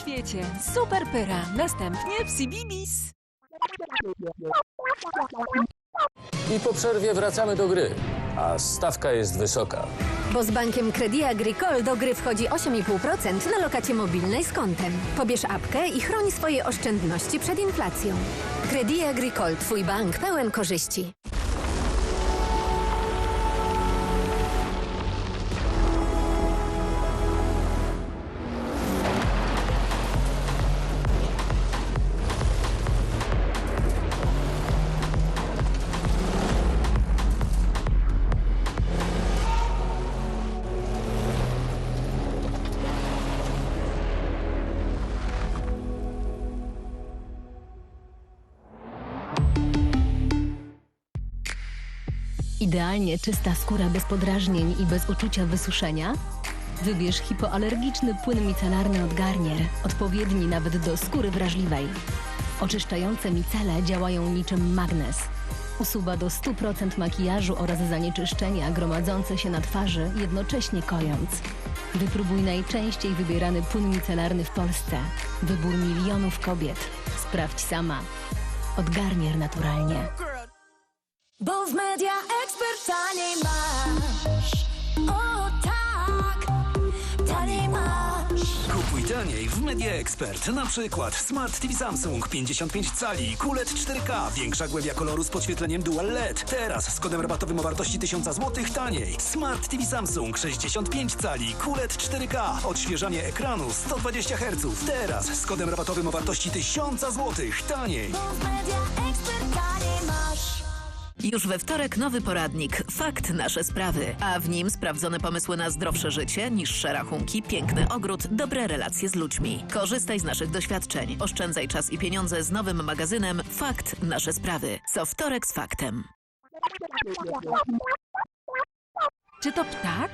świecie. Super Pyra. Następnie w CBBS. I po przerwie wracamy do gry. A stawka jest wysoka. Bo z bankiem Credit Agricole do gry wchodzi 8,5% na lokacie mobilnej z kontem. Pobierz apkę i chroń swoje oszczędności przed inflacją. Credit Agricole, twój bank pełen korzyści. Idealnie czysta skóra bez podrażnień i bez uczucia wysuszenia? Wybierz hipoalergiczny płyn micelarny od Garnier, odpowiedni nawet do skóry wrażliwej. Oczyszczające micele działają niczym magnes. Usuwa do 100% makijażu oraz zanieczyszczenia gromadzące się na twarzy, jednocześnie kojąc. Wypróbuj najczęściej wybierany płyn micelarny w Polsce. Wybór milionów kobiet. Sprawdź sama. Od Garnier naturalnie. Bo w media ekspert taniej masz. O tak, taniej masz. Kupuj taniej w Media Expert. Na przykład Smart TV Samsung 55 cali, QLED 4K, większa głębia koloru z podświetleniem Dual LED. Teraz z kodem rabatowym o wartości 1000 zł taniej. Smart TV Samsung 65 cali, QLED 4K, odświeżanie ekranu 120 Hz. Teraz z kodem rabatowym o wartości 1000 zł taniej. Bo w media ekspert taniej. Już we wtorek nowy poradnik Fakt Nasze Sprawy, a w nim sprawdzone pomysły na zdrowsze życie, niższe rachunki, piękny ogród, dobre relacje z ludźmi. Korzystaj z naszych doświadczeń, oszczędzaj czas i pieniądze z nowym magazynem Fakt Nasze Sprawy. Co wtorek z faktem. Czy to ptak?